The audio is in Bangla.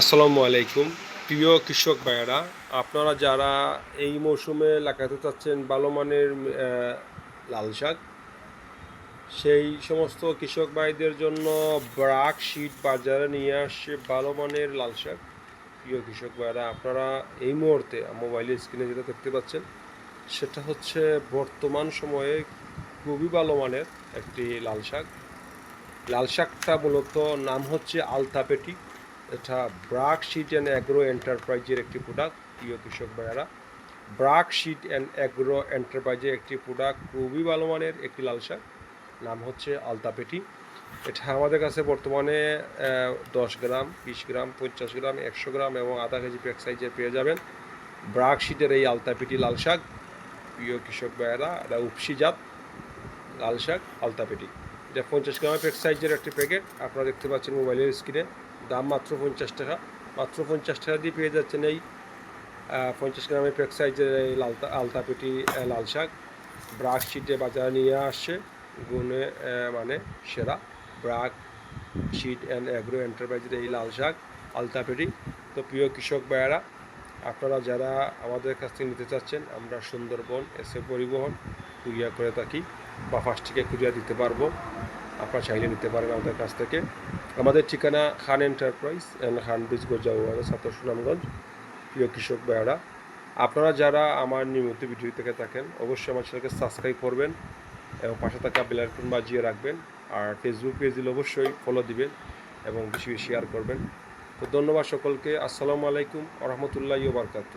আসসালামু আলাইকুম। প্রিয় কৃষক ভাইয়েরা, আপনারা যারা এই মৌসুমে লাগাতে চাচ্ছেন ভালো মানের লাল শাক, সেই সমস্ত কৃষক ভাইদের জন্য ব্রাক শীট বাজারে নিয়ে আসছে ভালো মানের লাল শাক। প্রিয় কৃষক ভাইয়েরা, আপনারা এই মুহূর্তে মোবাইলের স্ক্রিনে যেটা দেখতে পাচ্ছেন, সেটা হচ্ছে বর্তমান সময়ে খুবই ভালো মানের একটি লাল শাক। লাল শাকটা মূলত নাম হচ্ছে আলতাপেটি। এটা ব্রাক শিট অ্যান্ড অ্যাগ্রো এন্টারপ্রাইজের একটি প্রোডাক্ট প্রিয় কৃষক ভাইয়েরা। ব্রাক শিট অ্যান্ড অ্যাগ্রো এন্টারপ্রাইজের একটি প্রোডাক্ট খুবই ভালো মানের একটি লাল শাক, নাম হচ্ছে আলতাপেটি। এটা আমাদের কাছে বর্তমানে দশ গ্রাম, বিশ গ্রাম, পঞ্চাশ গ্রাম, একশো গ্রাম এবং আধা কেজি প্যাক সাইজে পেয়ে যাবেন ব্রাক শিটের এই আলতাপেটি লাল শাক। প্রিয় কৃষক ভাইয়েরা, এটা উপসি জাত লাল শাক, আলতাপেটি। এটা পঞ্চাশ গ্রামের প্যাক সাইজের একটি প্যাকেট আপনারা দেখতে পাচ্ছেন মোবাইলের স্ক্রিনে দাম মাত্র পঞ্চাশ টাকা। মাত্র পঞ্চাশ টাকা দিয়ে পেয়ে যাচ্ছেন এই পঞ্চাশ গ্রামের প্যাক সাইজের এই লালতা আলতাপেটি আহ, লাল শাক। ব্রাক শিটে বাজারে নিয়ে আসছে। গুণে মানে সেরা। ব্রাক শিট অ্যান্ড অ্যাগ্রো এন্টারপ্রাইজের এই লাল শাক আলতাপেটি তো প্রিয় কৃষক ভাইয়েরা আপনারা যারা আমাদের কাছ থেকে নিতে চাচ্ছেন, আমরা সুন্দরবন এসে পরিবহন কুরিয়া করে থাকি বা ফার্স্টটিকে কুরিয়া দিতে পারব। আপনারা চাইলে নিতে পারেন আমাদের কাছ থেকে। আমাদের ঠিকানা Khan enterprise and Khan bridge গোজাউয়ার ছাত্র সুনামগঞ্জ। প্রিয় কৃষক ভাইয়েরা, আপনারা যারা আমার নিয়মিত ভিডিও থেকে থাকেন, অবশ্যই আমার চ্যানেলকে সাবস্ক্রাইব করবেন এবং পাশে থাকা বেলাইকন বাজিয়ে রাখবেন। আর ফেসবুক পেজ দিলে অবশ্যই ফলো দিবেন এবং বেশি বেশি শেয়ার করবেন। তো ধন্যবাদ সকলকে। আসসালামু আলাইকুম আরহামতুল্লাহ বারকাত